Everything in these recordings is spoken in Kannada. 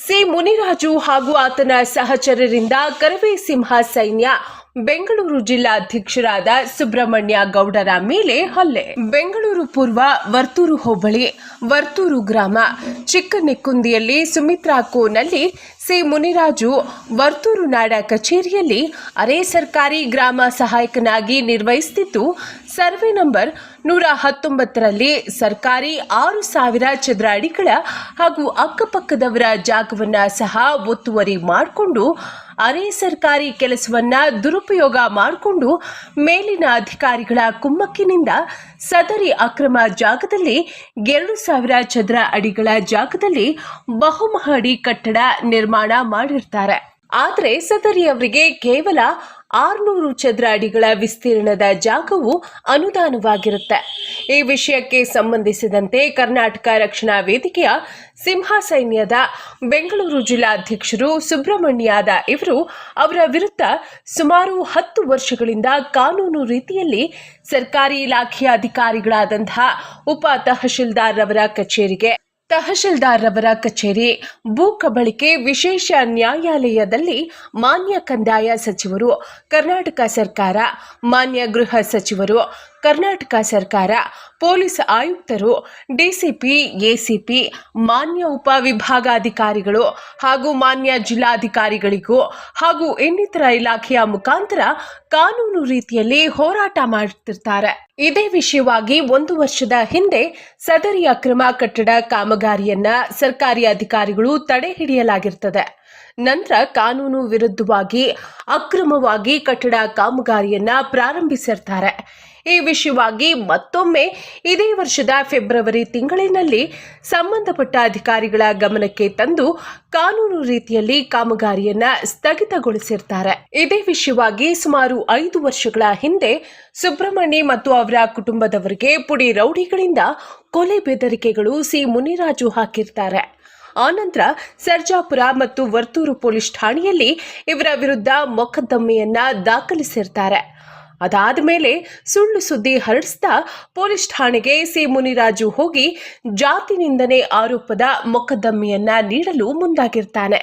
ಸಿ ಮುನಿರಾಜು ಹಾಗೂ ಆತನ ಸಹಚರರಿಂದ ಕರವೇ ಸಿಂಹ ಸೈನ್ಯ ಬೆಂಗಳೂರು ಜಿಲ್ಲಾಧ್ಯಕ್ಷರಾದ ಸುಬ್ರಹ್ಮಣ್ಯ ಗೌಡರ ಮೇಲೆ ಹಲ್ಲೆ. ಬೆಂಗಳೂರು ಪೂರ್ವ ವರ್ತೂರು ಹೋಬಳಿ, ವರ್ತೂರು ಗ್ರಾಮ, ಚಿಕ್ಕನೆಕ್ಕುಂದಿಯಲ್ಲಿ ಸುಮಿತ್ರಾ ಕೋನಲ್ಲಿ ಸಿ. ಮುನಿರಾಜು, ವರ್ತೂರು ನಾಡ ಕಚೇರಿಯಲ್ಲಿ ಅರೆ ಸರ್ಕಾರಿ ಗ್ರಾಮ ಸಹಾಯಕನಾಗಿ ನಿರ್ವಹಿಸುತ್ತಿದ್ದು ಸರ್ವೆ ನಂಬರ್ ನೂರ ಹತ್ತೊಂಬತ್ತರಲ್ಲಿ ಸರ್ಕಾರಿ ಆರು ಸಾವಿರ ಚದರ ಅಡಿಗಳ ಹಾಗೂ ಅಕ್ಕಪಕ್ಕದವರ ಜಾಗವನ್ನು ಸಹ ಒತ್ತುವರಿ ಮಾಡಿಕೊಂಡು ಅರೆ ಸರ್ಕಾರಿ ಕೆಲಸವನ್ನ ದುರುಪಯೋಗ ಮಾಡಿಕೊಂಡು ಮೇಲಿನ ಅಧಿಕಾರಿಗಳ ಕುಮ್ಮಕ್ಕಿನಿಂದ ಸದರಿ ಅಕ್ರಮ ಜಾಗದಲ್ಲಿ ಎರಡು ಸಾವಿರ ಚದರ ಅಡಿಗಳ ಜಾಗದಲ್ಲಿ ಬಹುಮಹಡಿ ಕಟ್ಟಡ ನಿರ್ಮಾಣ ಮಾಡಿರ್ತಾರೆ. ಆದರೆ ಸದರಿ ಅವರಿಗೆ ಕೇವಲ ಆರುನೂರು ಚದರ ಅಡಿಗಳ ವಿಸ್ತೀರ್ಣದ ಜಾಗವು ಅನುದಾನವಾಗಿರುತ್ತೆ. ಈ ವಿಷಯಕ್ಕೆ ಸಂಬಂಧಿಸಿದಂತೆ ಕರ್ನಾಟಕ ರಕ್ಷಣಾ ವೇದಿಕೆಯ ಸಿಂಹ ಸೈನ್ಯದ ಬೆಂಗಳೂರು ಜಿಲ್ಲಾಧ್ಯಕ್ಷರು ಸುಬ್ರಹ್ಮಣ್ಯಾದ ಇವರು ಅವರ ವಿರುದ್ಧ ಸುಮಾರು ಹತ್ತು ವರ್ಷಗಳಿಂದ ಕಾನೂನು ರೀತಿಯಲ್ಲಿ ಸರ್ಕಾರಿ ಇಲಾಖೆಯ ಅಧಿಕಾರಿಗಳಾದಂತಹ ಉಪ ತಹಶೀಲ್ದಾರ್ ಅವರ ಕಚೇರಿಗೆ ತಹಶೀಲ್ದಾರ್ ರವರ ಕಚೇರಿ, ಭೂ ಕಬಳಿಕೆ ವಿಶೇಷ ನ್ಯಾಯಾಲಯದಲ್ಲಿ ಮಾನ್ಯ ಕಂದಾಯ ಸಚಿವರು, ಕರ್ನಾಟಕ ಸರ್ಕಾರ, ಮಾನ್ಯ ಗೃಹ ಸಚಿವರು ಕರ್ನಾಟಕ ಸರ್ಕಾರ, ಪೊಲೀಸ್ ಆಯುಕ್ತರು, ಡಿಸಿಪಿ, ಎಸಿಪಿ, ಮಾನ್ಯ ಉಪವಿಭಾಗಾಧಿಕಾರಿಗಳು ಹಾಗೂ ಮಾನ್ಯ ಜಿಲ್ಲಾಧಿಕಾರಿಗಳಿಗೂ ಹಾಗೂ ಇನ್ನಿತರ ಇಲಾಖೆಯ ಮುಖಾಂತರ ಕಾನೂನು ರೀತಿಯಲ್ಲಿ ಹೋರಾಟ ಮಾಡುತ್ತಿರ್ತಾರೆ. ಇದೇ ವಿಷಯವಾಗಿ ಒಂದು ವರ್ಷದ ಹಿಂದೆ ಸದರಿ ಅಕ್ರಮ ಕಟ್ಟಡ ಕಾಮಗಾರಿಯನ್ನ ಸರ್ಕಾರಿ ಅಧಿಕಾರಿಗಳು ತಡೆ ಹಿಡಿಯಲಾಗಿರ್ತದೆ. ನಂತರ ಕಾನೂನು ವಿರುದ್ಧವಾಗಿ ಅಕ್ರಮವಾಗಿ ಕಟ್ಟಡ ಕಾಮಗಾರಿಯನ್ನ ಪ್ರಾರಂಭಿಸಿರ್ತಾರೆ. ಈ ವಿಷಯವಾಗಿ ಮತ್ತೊಮ್ಮೆ ಇದೇ ವರ್ಷದ ಫೆಬ್ರವರಿ ತಿಂಗಳಿನಲ್ಲಿ ಸಂಬಂಧಪಟ್ಟ ಅಧಿಕಾರಿಗಳ ಗಮನಕ್ಕೆ ತಂದು ಕಾನೂನು ರೀತಿಯಲ್ಲಿ ಕಾಮಗಾರಿಯನ್ನ ಸ್ಥಗಿತಗೊಳಿಸಿರ್ತಾರೆ. ಇದೇ ವಿಷಯವಾಗಿ ಸುಮಾರು ಐದು ವರ್ಷಗಳ ಹಿಂದೆ ಸುಬ್ರಹ್ಮಣ್ಯ ಮತ್ತು ಅವರ ಕುಟುಂಬದವರಿಗೆ ಪುಡಿ ರೌಡಿಗಳಿಂದ ಕೊಲೆ ಬೆದರಿಕೆಗಳು ಸಿ ಮುನಿರಾಜು ಹಾಕಿರ್ತಾರೆ. ಆನಂತರ ಸರ್ಜಾಪುರ ಮತ್ತು ವರ್ತೂರು ಪೊಲೀಸ್ ಠಾಣೆಯಲ್ಲಿ ಇವರ ವಿರುದ್ಧ ಮೊಕದ್ದಮೆಯನ್ನ ದಾಖಲಿಸಿರ್ತಾರೆ. ಅದಾದ ಮೇಲೆ ಸುಳ್ಳು ಸುದ್ದಿ ಹರಡಿಸ್ತಾ ಪೊಲೀಸ್ ಠಾಣೆಗೆ ಸಿ ಮುನಿರಾಜು ಹೋಗಿ ಜಾತಿ ನಿಂದನೆ ಆರೋಪದ ಮೊಕದ್ದಮೆಯನ್ನ ನೀಡಲು ಮುಂದಾಗಿರ್ತಾನೆ.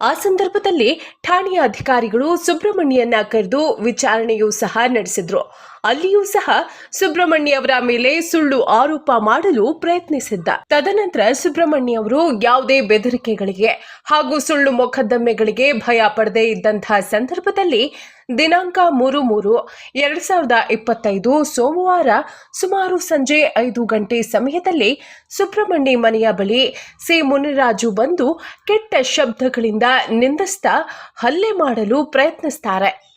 ಆ ಸಂದರ್ಭದಲ್ಲಿ ಠಾಣೆಯ ಅಧಿಕಾರಿಗಳು ಸುಬ್ರಹ್ಮಣ್ಯನ್ನ ಕರೆದು ವಿಚಾರಣೆಯೂ ಸಹ ನಡೆಸಿದ್ರು. ಅಲ್ಲಿಯೂ ಸಹ ಸುಬ್ರಹ್ಮಣ್ಯ ಅವರ ಮೇಲೆ ಸುಳ್ಳು ಆರೋಪ ಮಾಡಲು ಪ್ರಯತ್ನಿಸಿದ್ದ. ತದನಂತರ ಸುಬ್ರಹ್ಮಣ್ಯ ಅವರು ಯಾವುದೇ ಬೆದರಿಕೆಗಳಿಗೆ ಹಾಗೂ ಸುಳ್ಳು ಮೊಕದ್ದಮೆಗಳಿಗೆ ಭಯ ಪಡದೇ ಇದ್ದಂತಹ ಸಂದರ್ಭದಲ್ಲಿ ದಿನಾಂಕ ಮೂರು ಮೂರು ಎರಡ್ ಸಾವಿರದ ಇಪ್ಪತ್ತೈದು ಸೋಮವಾರ ಸುಮಾರು ಸಂಜೆ ಐದು ಗಂಟೆ ಸಮಯದಲ್ಲಿ ಸುಬ್ರಹ್ಮಣ್ಯ ಮನೆಯ ಬಳಿ ಸಿ ಮುನಿರಾಜು ಬಂದು ಕೆಟ್ಟ ಶಬ್ದಗಳಿಂದ ನಿಂದಿಸ್ತಾ ಹಲ್ಲೆ ಮಾಡಲು ಪ್ರಯತ್ನಿಸ್ತಾರೆ.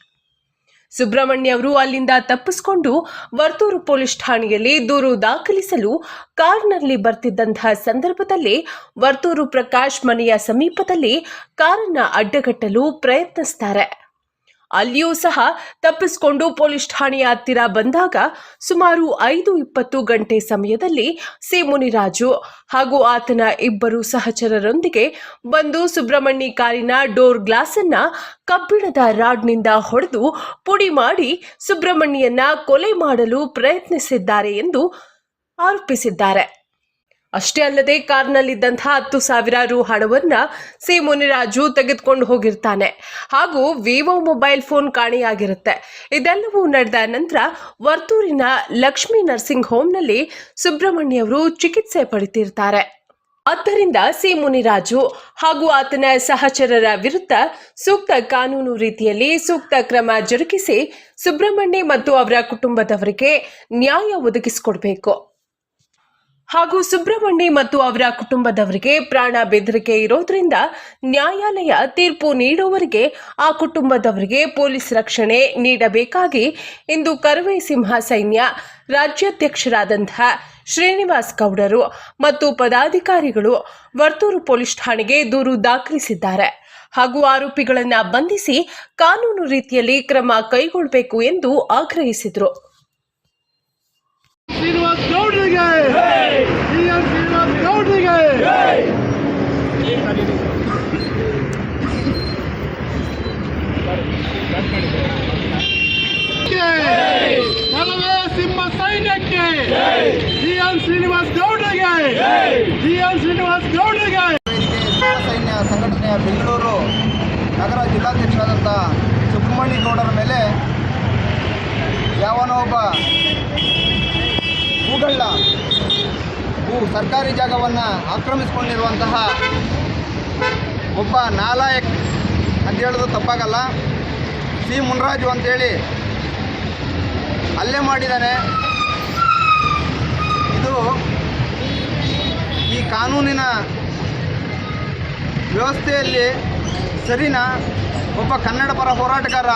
ಸುಬ್ರಹ್ಮಣ್ಯ ಅವರು ಅಲ್ಲಿಂದ ತಪ್ಪಿಸಿಕೊಂಡು ವರ್ತೂರು ಪೊಲೀಸ್ ಠಾಣೆಯಲ್ಲಿ ದೂರು ದಾಖಲಿಸಲು ಕಾರ್ನಲ್ಲಿ ಬರ್ತಿದ್ದಂತಹ ಸಂದರ್ಭದಲ್ಲಿ ವರ್ತೂರು ಪ್ರಕಾಶ್ ಮನೆಯ ಸಮೀಪದಲ್ಲಿ ಕಾರನ್ನ ಅಡ್ಡಗಟ್ಟಲು ಪ್ರಯತ್ನಿಸ್ತಾರೆ. ಅಲ್ಲಿಯೂ ಸಹ ತಪ್ಪಿಸಿಕೊಂಡು ಪೊಲೀಸ್ ಠಾಣೆಯ ಹತ್ತಿರ ಬಂದಾಗ ಸುಮಾರು ಐದು ಇಪ್ಪತ್ತು ಗಂಟೆ ಸಮಯದಲ್ಲಿ ಸಿ ಮುನಿರಾಜು ಹಾಗೂ ಆತನ ಇಬ್ಬರು ಸಹಚರರೊಂದಿಗೆ ಬಂದು ಸುಬ್ರಹ್ಮಣ್ಯ ಕಾರಿನ ಡೋರ್ ಗ್ಲಾಸ್ ಅನ್ನ ಕಬ್ಬಿಣದ ರಾಡ್ನಿಂದ ಹೊಡೆದು ಪುಡಿ ಮಾಡಿ ಸುಬ್ರಹ್ಮಣ್ಯನ್ನ ಕೊಲೆ ಮಾಡಲು ಪ್ರಯತ್ನಿಸಿದ್ದಾರೆ ಎಂದು ಆರೋಪಿಸಿದ್ದಾರೆ. ಅಷ್ಟೇ ಅಲ್ಲದೆ ಕಾರ್ನಲ್ಲಿದ್ದಂತಹ ಹತ್ತು ಸಾವಿರಾರು ಹಣವನ್ನ ಸಿ ಮುನಿರಾಜು ತೆಗೆದುಕೊಂಡು ಹೋಗಿರ್ತಾನೆ. ಹಾಗೂ ವಿವೋ ಮೊಬೈಲ್ ಫೋನ್ ಕಾಣೆಯಾಗಿರುತ್ತೆ. ಇದೆಲ್ಲವೂ ನಡೆದ ನಂತರ ವರ್ತೂರಿನ ಲಕ್ಷ್ಮೀ ನರ್ಸಿಂಗ್ ಹೋಮ್ನಲ್ಲಿ ಸುಬ್ರಹ್ಮಣ್ಯ ಅವರು ಚಿಕಿತ್ಸೆ ಪಡಿತಿರ್ತಾರೆ ಆದ್ದರಿಂದ ಸಿ ಮುನಿರಾಜು ಹಾಗೂ ಆತನ ಸಹಚರರ ವಿರುದ್ಧ ಸೂಕ್ತ ಕಾನೂನು ರೀತಿಯಲ್ಲಿ ಸೂಕ್ತ ಕ್ರಮ ಜರುಗಿಸಿ ಸುಬ್ರಹ್ಮಣ್ಯ ಮತ್ತು ಅವರ ಕುಟುಂಬದವರಿಗೆ ನ್ಯಾಯ ಒದಗಿಸಿಕೊಡ್ಬೇಕು. ಹಾಗೂ ಸುಬ್ರಹ್ಮಣ್ಯ ಮತ್ತು ಅವರ ಕುಟುಂಬದವರಿಗೆ ಪ್ರಾಣ ಬೆದರಿಕೆ ಇರೋದ್ರಿಂದ ನ್ಯಾಯಾಲಯ ತೀರ್ಪು ನೀಡುವವರೆಗೆ ಆ ಕುಟುಂಬದವರಿಗೆ ಪೊಲೀಸ್ ರಕ್ಷಣೆ ನೀಡಬೇಕಾಗಿ ಇಂದು ಕರವೇ ಸಿಂಹ ಸೈನ್ಯ ರಾಜ್ಯಾಧ್ಯಕ್ಷರಾದಂತಹ ಶ್ರೀನಿವಾಸ್ ಗೌಡರು ಮತ್ತು ಪದಾಧಿಕಾರಿಗಳು ವರ್ತೂರು ಪೊಲೀಸ್ ಠಾಣೆಗೆ ದೂರು ದಾಖಲಿಸಿದ್ದಾರೆ. ಹಾಗೂ ಆರೋಪಿಗಳನ್ನು ಬಂಧಿಸಿ ಕಾನೂನು ರೀತಿಯಲ್ಲಿ ಕ್ರಮ ಕೈಗೊಳ್ಳಬೇಕು ಎಂದು ಆಗ್ರಹಿಸಿದರು ಶ್ರೀನಿವಾಸ್ ಗೌಡ್ರಿಗೆ ಡಿ ಎನ್ ಶ್ರೀನಿವಾಸ್ ಗೌಡ್ರಿಗೆ ಕಲವೇ ಸಿಂಹ ಸೈನ್ಯಕ್ಕೆ ಜಿ ಎಲ್ ಶ್ರೀನಿವಾಸ್ ಗೌಡ್ರಿಗೆ ಜಿ ಎಲ್ ಶ್ರೀನಿವಾಸ್ ಗೌಡ್ರಿಗೆ ಸಂಘಟನೆಯ ಬೆಂಗಳೂರು ನಗರ ಜಿಲ್ಲಾಧ್ಯಕ್ಷರಾದಂಥ ಸುಬ್ರಹ್ಮಣ್ಯ ಗೌಡರ ಮೇಲೆ ಯಾವನೋ ಒಬ್ಬ ಭೂಗಳ್ಳ, ಭೂ ಸರ್ಕಾರಿ ಜಾಗವನ್ನು ಆಕ್ರಮಿಸಿಕೊಂಡಿರುವಂತಹ ಒಬ್ಬ ನಾಲಾಯಕ್ ಅಂತ ಹೇಳೋದು ತಪ್ಪಾಗಲ್ಲ. ಸಿ ಮುನ್ರಾಜು ಅಂತೇಳಿ ಹಲ್ಲೆ ಮಾಡಿದ್ದಾನೆ. ಇದು ಈ ಕಾನೂನಿನ ವ್ಯವಸ್ಥೆಯಲ್ಲಿ ಸರಿನಾ? ಒಬ್ಬ ಕನ್ನಡ ಪರ ಹೋರಾಟಗಾರ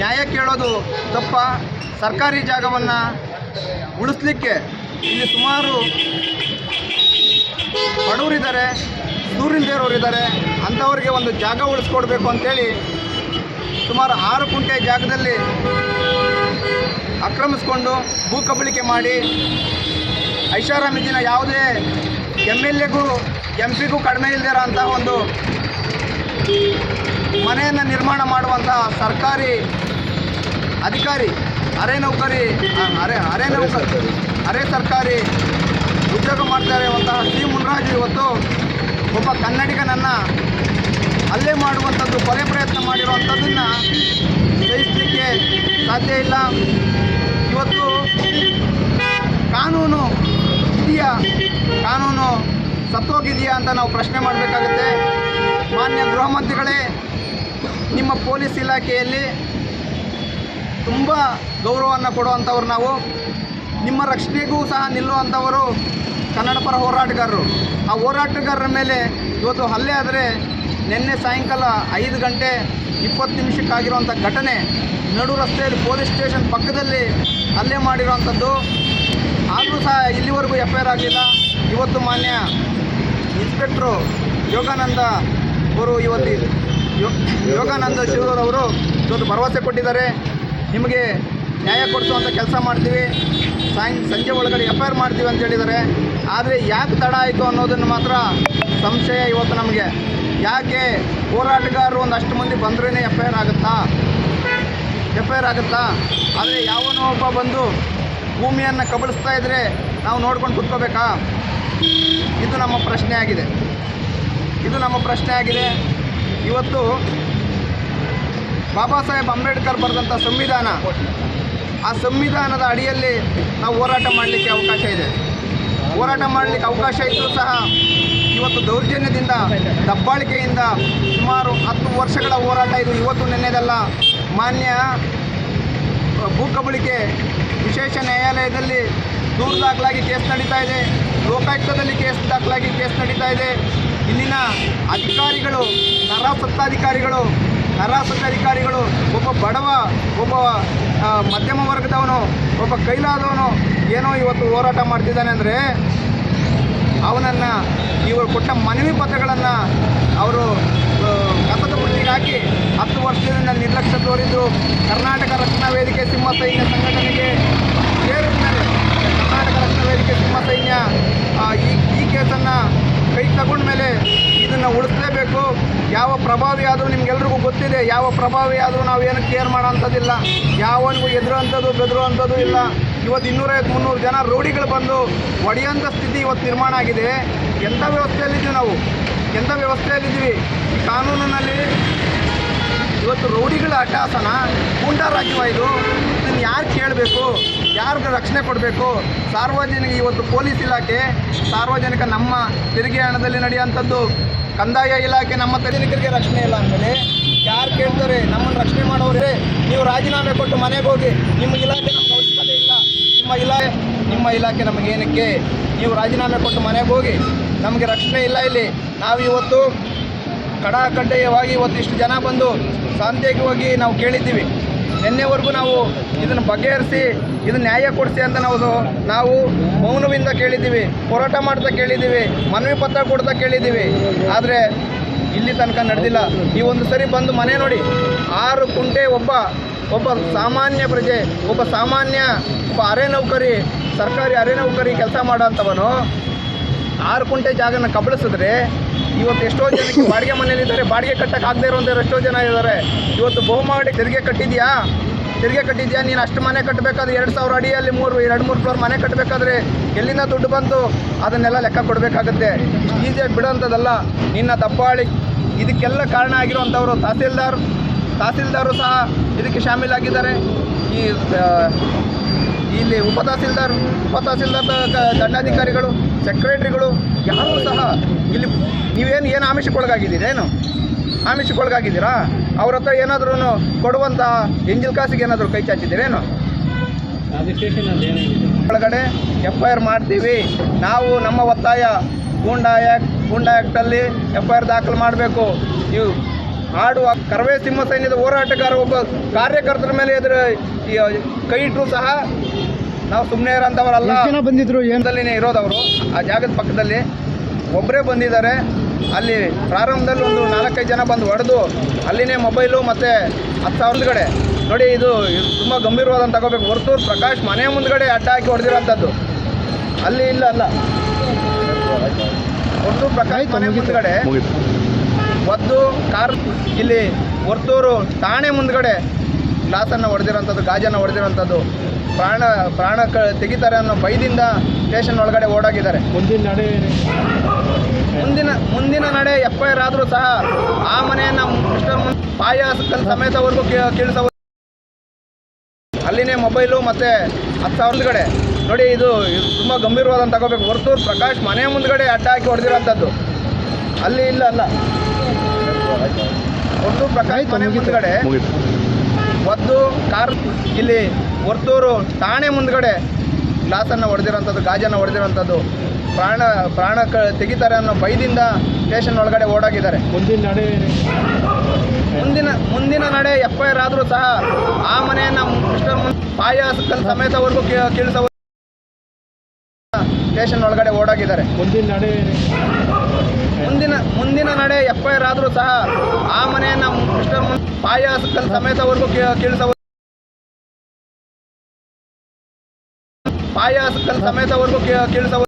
ನ್ಯಾಯ ಕೇಳೋದು ತಪ್ಪ. ಸರ್ಕಾರಿ ಜಾಗವನ್ನು ಉಳಿಸ್ಲಿಕ್ಕೆ ಇಲ್ಲಿ ಸುಮಾರು ಬಡವರಿದ್ದಾರೆ ದೂರಿಲ್ದೇರೋರಿದ್ದಾರೆ ಅಂಥವ್ರಿಗೆ ಒಂದು ಜಾಗ ಉಳಿಸ್ಕೊಡ್ಬೇಕು ಅಂಥೇಳಿ ಸುಮಾರು ಆರು ಕುಂಟೆ ಜಾಗದಲ್ಲಿ ಆಕ್ರಮಿಸ್ಕೊಂಡು ಭೂ ಕಬಳಿಕೆ ಮಾಡಿ ಐಷಾರಾಮಿದ್ದಿನ ಯಾವುದೇ ಎಂ ಎಲ್ ಎಗೂ ಎಂ ಪಿಗೂ ಕಡಿಮೆ ಇಲ್ದಿರೋ ಅಂಥ ಒಂದು ಮನೆಯನ್ನು ನಿರ್ಮಾಣ ಮಾಡುವಂಥ ಸರ್ಕಾರಿ ಅಧಿಕಾರಿ ಅರೆ ನೌಕರಿ ಅರೆ ಅರೆ ನೌಕರಿ ಅರೆ ಸರ್ಕಾರಿ ಉದ್ಯೋಗ ಮಾಡ್ತಾ ಇರುವಂತಹ ಸಿ ಮುನ್ರಾಜ್ ಇವತ್ತು ಒಬ್ಬ ಕನ್ನಡಿಗನನ್ನು ಹಲ್ಲೆ ಮಾಡುವಂಥದ್ದು ಕೊಲೆ ಪ್ರಯತ್ನ ಮಾಡಿರುವಂಥದ್ದನ್ನು ಸಹಿಸಲಿಕ್ಕೆ ಸಾಧ್ಯ ಇಲ್ಲ. ಇವತ್ತು ಕಾನೂನು ಇದೆಯಾ? ಕಾನೂನು ಸತ್ತೋಗಿದೆಯಾ ಅಂತ ನಾವು ಪ್ರಶ್ನೆ ಮಾಡಬೇಕಾಗುತ್ತೆ. ಮಾನ್ಯ ಗೃಹ ಮಂತ್ರಿಗಳೇ, ನಿಮ್ಮ ಪೊಲೀಸ್ ಇಲಾಖೆಯಲ್ಲಿ ತುಂಬ ಗೌರವವನ್ನು ಕೊಡುವಂಥವ್ರು ನಾವು. ನಿಮ್ಮ ರಕ್ಷಣೆಗೂ ಸಹ ನಿಲ್ಲುವಂಥವರು ಕನ್ನಡ ಪರ ಹೋರಾಟಗಾರರು. ಆ ಹೋರಾಟಗಾರರ ಮೇಲೆ ಇವತ್ತು ಹಲ್ಲೆ ಆದರೆ ನಿನ್ನೆ ಸಾಯಂಕಾಲ ಐದು ಗಂಟೆ ಇಪ್ಪತ್ತು ನಿಮಿಷಕ್ಕಾಗಿರುವಂಥ ಘಟನೆ ನಡು ರಸ್ತೆಯಲ್ಲಿ ಪೊಲೀಸ್ ಸ್ಟೇಷನ್ ಪಕ್ಕದಲ್ಲಿ ಹಲ್ಲೆ ಮಾಡಿರುವಂಥದ್ದು. ಆದರೂ ಸಹ ಇಲ್ಲಿವರೆಗೂ ಎಫ್ ಐ ಆಗಲಿಲ್ಲ. ಇವತ್ತು ಮಾನ್ಯ ಇನ್ಸ್ಪೆಕ್ಟ್ರು ಯೋಗಾನಂದ ಅವರು ಇವತ್ತು ಯೋಗಾನಂದ ಶಿವರ್ ಅವರು ಇವತ್ತು ಭರವಸೆ ಕೊಟ್ಟಿದ್ದಾರೆ. ನಿಮಗೆ ನ್ಯಾಯ ಕೊಡಿಸುವಂಥ ಕೆಲಸ ಮಾಡ್ತೀವಿ. ಸಾಯಂ, ಸಂಜೆ ಒಳಗಡೆ ಎಫ್ ಐ ಆರ್ ಮಾಡ್ತೀವಿ ಅಂತ ಹೇಳಿದ್ದಾರೆ. ಆದರೆ ಯಾಕೆ ತಡ ಆಯಿತು ಅನ್ನೋದನ್ನು ಮಾತ್ರ ಸಂಶಯ ಇವತ್ತು ನಮಗೆ. ಯಾಕೆ ಹೋರಾಟಗಾರರು ಒಂದಷ್ಟು ಮಂದಿ ಬಂದ್ರೇ ಎಫ್ ಐ ಆರ್ ಆಗುತ್ತಾ? ಎಫ್ ಐ ಆರ್ ಆಗುತ್ತಾ? ಆದರೆ ಯಾವನೋ ಒಬ್ಬ ಬಂದು ಭೂಮಿಯನ್ನು ಕಬಳಿಸ್ತಾ ಇದ್ದರೆ ನಾವು ನೋಡ್ಕೊಂಡು ಕುತ್ಕೋಬೇಕಾ? ಇದು ನಮ್ಮ ಪ್ರಶ್ನೆ ಆಗಿದೆ. ಇದು ನಮ್ಮ ಪ್ರಶ್ನೆ ಆಗಿದೆ. ಇವತ್ತು ಬಾಬಾ ಸಾಹೇಬ್ ಅಂಬೇಡ್ಕರ್ ಬರೆದಂಥ ಸಂವಿಧಾನ, ಆ ಸಂವಿಧಾನದ ಅಡಿಯಲ್ಲಿ ನಾವು ಹೋರಾಟ ಮಾಡಲಿಕ್ಕೆ ಅವಕಾಶ ಇದೆ. ಹೋರಾಟ ಮಾಡಲಿಕ್ಕೆ ಅವಕಾಶ ಇದ್ದರೂ ಸಹ ಇವತ್ತು ದೌರ್ಜನ್ಯದಿಂದ, ದಬ್ಬಾಳಿಕೆಯಿಂದ ಸುಮಾರು ಹತ್ತು ವರ್ಷಗಳ ಹೋರಾಟ ಇದು ಇವತ್ತು ನೆನ್ನೆದಲ್ಲ. ಮಾನ್ಯ ಭೂ ಕಬಳಿಕೆ ವಿಶೇಷ ನ್ಯಾಯಾಲಯದಲ್ಲಿ ದೂರು ದಾಖಲಾಗಿ ಕೇಸ್ ನಡೀತಾ ಇದೆ. ಲೋಕಾಯುಕ್ತದಲ್ಲಿ ಕೇಸ್ ದಾಖಲಾಗಿ ಕೇಸ್ ನಡೀತಾ ಇದೆ. ಇಲ್ಲಿನ ಅಧಿಕಾರಿಗಳು ನರಾಸತ್ತಾಧಿಕಾರಿಗಳು ನರಾಸತ್ತಾಧಿಕಾರಿಗಳು ಒಬ್ಬ ಬಡವ, ಒಬ್ಬ ಮಧ್ಯಮ ವರ್ಗದವನು, ಒಬ್ಬ ಕೈಲಾದವನು ಏನೋ ಇವತ್ತು ಹೋರಾಟ ಮಾಡ್ತಿದ್ದಾನೆ ಅಂದರೆ ಅವನನ್ನು ಇವರು ಕೊಟ್ಟ ಮನವಿ ಪತ್ರಗಳನ್ನು ಅವರು ಹಾಕಿ ಹತ್ತು ವರ್ಷದಿಂದ ನಿರ್ಲಕ್ಷ್ಯ ತೋರಿದ್ದು ಕರ್ನಾಟಕ ರಕ್ಷಣಾ ವೇದಿಕೆ ಸಿಂಹ ಸೈನ್ಯ ಸಂಘಟನೆಗೆ ಸೇರಿದ ಕರ್ನಾಟಕ ರಕ್ಷಣಾ ವೇದಿಕೆ ಸಿಂಹ ಸೈನ್ಯ ಈ ಈ ಕೇಸನ್ನು ಕೈ ತಗೊಂಡ ಮೇಲೆ ಇದನ್ನು ಉಳಿಸಲೇಬೇಕು. ಯಾವ ಪ್ರಭಾವಿ ಆದರೂ ನಿಮ್ಗೆಲ್ರಿಗೂ ಗೊತ್ತಿದೆ, ಯಾವ ಪ್ರಭಾವಿ ಆದರೂ ಏನು ಕೇರ್ ಮಾಡೋ ಅಂಥದ್ದಿಲ್ಲ ಯಾವನಿಗೂ ಎದುರುವಂಥದ್ದು ಬೆದರುವಂಥದ್ದು ಇಲ್ಲ. ಇವತ್ತು ಇನ್ನೂರೈವತ್ತು ಮುನ್ನೂರು ಜನ ರೋಡಿಗಳು ಬಂದು ಒಡೆಯೋಂಥ ಸ್ಥಿತಿ ಇವತ್ತು ನಿರ್ಮಾಣ ಆಗಿದೆ. ಎಂಥ ವ್ಯವಸ್ಥೆಯಲ್ಲಿದ್ದೀವಿ ನಾವು? ಎಂಥ ವ್ಯವಸ್ಥೆಯಲ್ಲಿದ್ದೀವಿ? ಕಾನೂನಿನಲ್ಲಿ ಇವತ್ತು ರೌಡಿಗಳ ಅಟ್ಟಾಸನ ಗೂಂಡಾ ರಾಜ್ಯವ ಇದು, ಇದನ್ನು ಯಾರು ಕೇಳಬೇಕು? ಯಾರಿಗೆ ರಕ್ಷಣೆ ಕೊಡಬೇಕು? ಸಾರ್ವಜನಿಕ ಇವತ್ತು ಪೊಲೀಸ್ ಇಲಾಖೆ, ಸಾರ್ವಜನಿಕ ನಮ್ಮ ತೆರಿಗೆ ಹಣದಲ್ಲಿ ನಡೆಯುವಂಥದ್ದು, ಕಂದಾಯ ಇಲಾಖೆ ನಮ್ಮ ತೆರಿಗೆ ರಕ್ಷಣೆ ಇಲ್ಲ ಅಂದಮೇಲೆ ಯಾರು ಕೇಳ್ತಾರೆ? ನಮ್ಮನ್ನು ರಕ್ಷಣೆ ಮಾಡೋರೇ ನೀವು ರಾಜೀನಾಮೆ ಕೊಟ್ಟು ಮನೆಗೆ ಹೋಗಿ, ನಿಮ್ಮ ಇಲಾಖೆ ನಮ್ಮ ಅವಶ್ಯಕತೆ ಇಲ್ಲ. ನಿಮ್ಮ ಇಲಾಖೆ ನಿಮ್ಮ ಇಲಾಖೆ ನಮಗೇನಕ್ಕೆ ನೀವು ರಾಜೀನಾಮೆ ಕೊಟ್ಟು ಮನೆಗೆ ಹೋಗಿ, ನಮಗೆ ರಕ್ಷಣೆ ಇಲ್ಲ ಇಲ್ಲಿ. ನಾವು ಇವತ್ತು ಕಡಾಕಡ್ಡಾಯವಾಗಿ ಇವತ್ತು ಇಷ್ಟು ಜನ ಬಂದು ಶಾಂತಿಯುತವಾಗಿ ನಾವು ಕೇಳಿದ್ದೀವಿ. ನಿನ್ನೆವರೆಗೂ ನಾವು ಇದನ್ನು ಬಗೆಹರಿಸಿ, ಇದನ್ನು ನ್ಯಾಯ ಕೊಡಿಸಿ ಅಂತ ನಾವು ನಾವು ಮೌನವಿಂದ ಕೇಳಿದ್ದೀವಿ, ಹೋರಾಟ ಮಾಡ್ತಾ ಕೇಳಿದ್ದೀವಿ, ಮನವಿ ಪತ್ರ ಕೊಡ್ತಾ ಕೇಳಿದ್ದೀವಿ. ಆದರೆ ಇಲ್ಲಿ ತನಕ ನಡೆದಿಲ್ಲ. ಈ ಒಂದು ಸರಿ ಬಂದು ಮನೆ ನೋಡಿ, ಆರು ಕುಂಟೆ ಒಬ್ಬ ಒಬ್ಬ ಸಾಮಾನ್ಯ ಪ್ರಜೆ, ಒಬ್ಬ ಸಾಮಾನ್ಯ ಒಬ್ಬ ಅರೆ ನೌಕರಿ, ಸರ್ಕಾರಿ ಅರೆ ನೌಕರಿ ಕೆಲಸ ಮಾಡೋಂಥವನು ಆರು ಕುಂಟೆ ಜಾಗನ ಕಬಳಿಸಿದ್ರೆ, ಇವತ್ತು ಎಷ್ಟೋ ಜನಕ್ಕೆ ಬಾಡಿಗೆ ಮನೇಲಿದ್ದಾರೆ ಬಾಡಿಗೆ ಕಟ್ಟಕ್ಕೆ ಆಗದೆ ಎಷ್ಟೋ ಜನ ಇದ್ದಾರೆ. ಇವತ್ತು ಬಹುಮಾಡಿ ತೆರಿಗೆ ಕಟ್ಟಿದ್ಯಾ? ತೆರಿಗೆ ಕಟ್ಟಿದ್ಯಾ? ನೀನು ಅಷ್ಟು ಮನೆ ಕಟ್ಟಬೇಕಾದ್ರೆ ಎರಡು ಸಾವಿರ ಅಡಿಯಲ್ಲಿ ಮೂರು, ಎರಡು, ಮೂರು ಫ್ಲೋರ್ ಮನೆ ಕಟ್ಟಬೇಕಾದ್ರೆ ಎಲ್ಲಿಂದ ದುಡ್ಡು ಬಂತು? ಅದನ್ನೆಲ್ಲ ಲೆಕ್ಕ ಕೊಡಬೇಕಾಗುತ್ತೆ. ಈಸಿಯಾಗಿ ಬಿಡೋಂಥದ್ದಲ್ಲ ನಿನ್ನ ದಬ್ಬಾಳಿ ಇದಕ್ಕೆಲ್ಲ ಕಾರಣ ಆಗಿರುವಂಥವರು ತಹಸೀಲ್ದಾರ್ ತಹಸೀಲ್ದಾರು ಸಹ ಇದಕ್ಕೆ ಶಾಮೀಲಾಗಿದ್ದಾರೆ. ಈ ಇಲ್ಲಿ ಉಪ ತಹಸೀಲ್ದಾರ್ ಉಪ ತಹಸೀಲ್ದಾರ್ ದಂಡಾಧಿಕಾರಿಗಳು, ಸೆಕ್ರೆಟ್ರಿಗಳು ಯಾರೂ ಸಹ ಇಲ್ಲಿ ನೀವೇನು, ಏನು ಆಮಿಷಕ್ಕೊಳಗಾಗಿದ್ದೀರಿ, ಏನು? ಆಮಿಷಕ್ಕೊಳಗಾಗಿದ್ದೀರಾ? ಅವ್ರ ಹತ್ರ ಏನಾದ್ರೂ ಕೊಡುವಂತಹ ಎಂಜಿಲ್ ಕಾಸಿಗೆ ಏನಾದರೂ ಕೈ ಚಾಚಿದ್ದೀರೇನು ಒಳಗಡೆ ಎಫ್ ಐ ಆರ್ ಮಾಡ್ತೀವಿ. ನಾವು ನಮ್ಮ ಒತ್ತಾಯ ಗೂಂಡಾ ಆ್ಯಕ್ಟ್ ಗೂಂಡಾ ಆ್ಯಕ್ಟಲ್ಲಿ ಎಫ್ ಐ ಆರ್ ದಾಖಲು ಮಾಡಬೇಕು. ನೀವು ಆಡುವ ಕರವೇ ಸಿಂಹ ಸೈನ್ಯದ ಹೋರಾಟಗಾರ ಒಬ್ಬ ಕಾರ್ಯಕರ್ತರ ಮೇಲೆ ಎದುರು ಈ ಕೈ ಇಟ್ಟರು ಸಹ ನಾವು ಸುಮ್ಮನೆ ಇರೋಂಥವರಲ್ಲ. ಜನ ಬಂದಿದ್ರು ಏನದಲ್ಲಿನೇ ಇರೋದವರು. ಆ ಜಾಗದ ಪಕ್ಕದಲ್ಲಿ ಒಬ್ಬರೇ ಬಂದಿದ್ದಾರೆ. ಅಲ್ಲಿ ಪ್ರಾರಂಭದಲ್ಲಿ ಒಂದು ನಾಲ್ಕೈದು ಜನ ಬಂದು ಹೊಡೆದು ಅಲ್ಲಿನೇ ಮೊಬೈಲು ಮತ್ತು ಹತ್ತು ಸಾವಿರದ ಕಡೆ. ನೋಡಿ ಇದು ತುಂಬ ಗಂಭೀರವಾದಂತ ತಗೋಬೇಕು. ಹೊರತೂರು ಪ್ರಕಾಶ್ ಮನೆ ಮುಂದ್ಗಡೆ ಅಡ್ಡ ಹಾಕಿ ಹೊಡೆದಿರೋಂಥದ್ದು. ಅಲ್ಲಿ ಇಲ್ಲ ಅಲ್ಲ. ಹೊರತೂರು ಪ್ರಕಾಶ್ ಮನೆ. ಮುಂದ್ಗಡೆ ಒದ್ದು ಕಾರ್ ಇಲ್ಲಿ ಹೊರತೂರು ಠಾಣೆ ಮುಂದ್ಗಡೆ ಗ್ಲಾಸನ್ನು ಹೊಡೆದಿರೋಂಥದ್ದು ಗಾಜನ್ನು ಹೊಡೆದಿರೋಂಥದ್ದು ಪ್ರಾಣ ಪ್ರಾಣ ಕ ತೆಗಿತಾರೆ ಅನ್ನೋ ಭಯದಿಂದ ಸ್ಟೇಷನ್ ಒಳಗಡೆ ಓಡಾಗಿದ್ದಾರೆ. ಮುಂದಿನ ನಡೆ ಮುಂದಿನ ಮುಂದಿನ ನಡೆ ಎಫ್ ಐ ಆರ್ ಆದರೂ ಸಹ ಆ ಮನೆಯನ್ನು ಮಿಸ್ಟರ್ ಮುನ್ ಪಾಯ ಸಮೇತವರೆಗೂ ಕೀಳಿಸೋ ಅಲ್ಲಿನೇ ಮೊಬೈಲು ಮತ್ತು ಹತ್ತು ಸಾವಿರದ ಕಡೆ. ನೋಡಿ ಇದು ತುಂಬ ಗಂಭೀರವಾದಂತ ತಗೋಬೇಕು. ಹೊರತೂರು ಪ್ರಕಾಶ್ ಮನೆ ಮುಂದ್ಗಡೆ ಅಡ್ಡ ಹಾಕಿ ಹೊಡೆದಿರೋಂಥದ್ದು. ಅಲ್ಲಿ ಇಲ್ಲ ಅಲ್ಲ. ಹೊರತೂರು ಪ್ರಕಾಶ್ ಮನೆ. ಮುಂದ್ಗಡೆ ಒಂದು ಕಾರ್ ಇಲ್ಲಿ ಹೊರತೂರು ಠಾಣೆ ಮುಂದ್ಗಡೆ ಗ್ಲಾಸನ್ನು ಹೊಡೆದಿರೋಂಥದ್ದು ಗಾಜನ್ನು ಹೊಡೆದಿರೋಂಥದ್ದು ಪ್ರಾಣ ಪ್ರಾಣ ಕ ತೆಗಿತಾರೆ ಅನ್ನೋ ಭಯದಿಂದ ಸ್ಟೇಷನ್ ಒಳಗಡೆ ಓಡಾಗಿದ್ದಾರೆ. ಮುಂದಿನ ನಡೆ ಮುಂದಿನ ಮುಂದಿನ ನಡೆ ಎಫ್ ಐ ಆರ್ ಆದರೂ ಸಹ ಆ ಮನೆಯನ್ನು ಮಿಸ್ಟರ್ ಪಾಯ ಸಮೇತವರೆಗೂ ಕೀಳಿಸೋ ಸ್ಟೇಷನ್ ಒಳಗಡೆ ಓಡೋಗಿದ್ದಾರೆ. ಮುಂದಿನ ನಡೆ ಮುಂದಿನ ಮುಂದಿನ ನಡೆ ಎಫ್ ಐ ಆರ್ ಆದರೂ ಸಹ ಆ ಮನೆಯನ್ನ ಮಿಸ್ಟರ್ ಮುನ್ ಪಾಯ ಸಮೇತವರೆಗೂ ಕೇಳಿಸಬಹುದು ಪಾಯ ಸಮೇತವರೆಗೂ ಕೀಳಿಸೋ